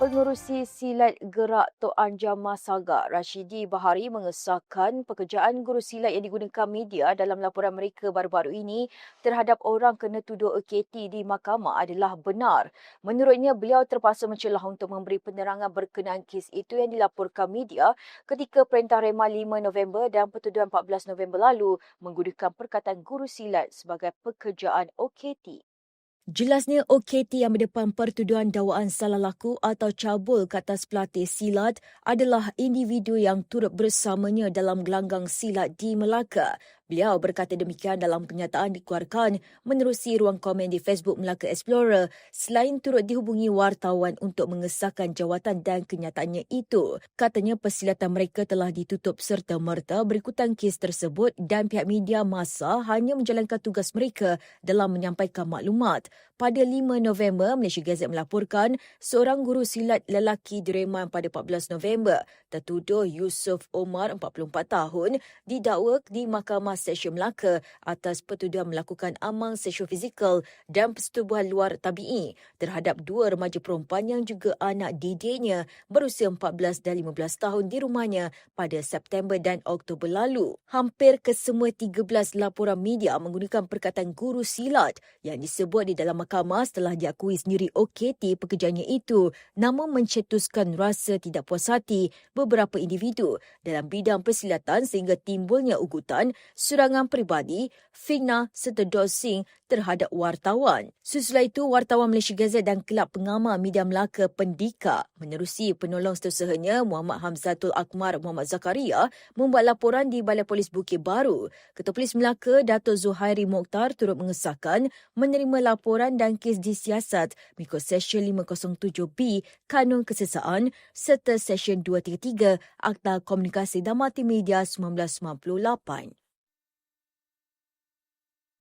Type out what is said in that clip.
Pengerusi Silat Gerak Tok Anjam Masaga, Rashidi Bahari mengesahkan pekerjaan guru silat yang digunakan media dalam laporan mereka baru-baru ini terhadap orang kena tuduh AKT di mahkamah adalah benar. Menurutnya, beliau terpaksa mencelah untuk memberi penerangan berkenaan kes itu yang dilaporkan media ketika Perintah Rema 5 November dan Pertuduhan 14 November lalu menggunakan perkataan guru silat sebagai pekerjaan OKT. Jelasnya OKT yang berdepan pertuduhan dakwaan salah laku atau cabul ke atas pelatih silat adalah individu yang turut bersamanya dalam gelanggang silat di Melaka. Beliau berkata demikian dalam kenyataan dikeluarkan menerusi ruang komen di Facebook Melaka Explorer selain turut dihubungi wartawan untuk mengesahkan jawatan dan kenyataannya itu. Katanya persilatan mereka telah ditutup serta-merta berikutan kes tersebut dan pihak media masa hanya menjalankan tugas mereka dalam menyampaikan maklumat. Pada 5 November, Malaysia Gazette melaporkan seorang guru silat lelaki direman pada 14 November tertuduh Yusuf Omar 44 tahun didakwa di Mahkamah Session Melaka atas pertuduhan melakukan amang seksual fizikal dan persetubuhan luar tabi'i terhadap dua remaja perempuan yang juga anak didiknya berusia 14 dan 15 tahun di rumahnya pada September dan Oktober lalu. Hampir kesemua 13 laporan media menggunakan perkataan guru silat yang disebut di dalam mahkamah setelah diakui sendiri OKT pekerjaannya itu namun mencetuskan rasa tidak puas hati beberapa individu dalam bidang persilatan sehingga timbulnya ugutan, serangan peribadi, fitnah serta dosing terhadap wartawan. Susulah itu, wartawan Malaysia Gazette dan Kelab Pengamal Media Melaka Pendika menerusi penolong setiausahanya Muhammad Hamzatul Akmar Muhammad Zakaria membuat laporan di Balai Polis Bukit Baru. Ketua Polis Melaka, Dato' Zuhairi Mokhtar turut mengesahkan menerima laporan dan kes disiasat mengikut Session 507B Kanun Kesesaan serta Session 233 Akta Komunikasi dan Multimedia 1998.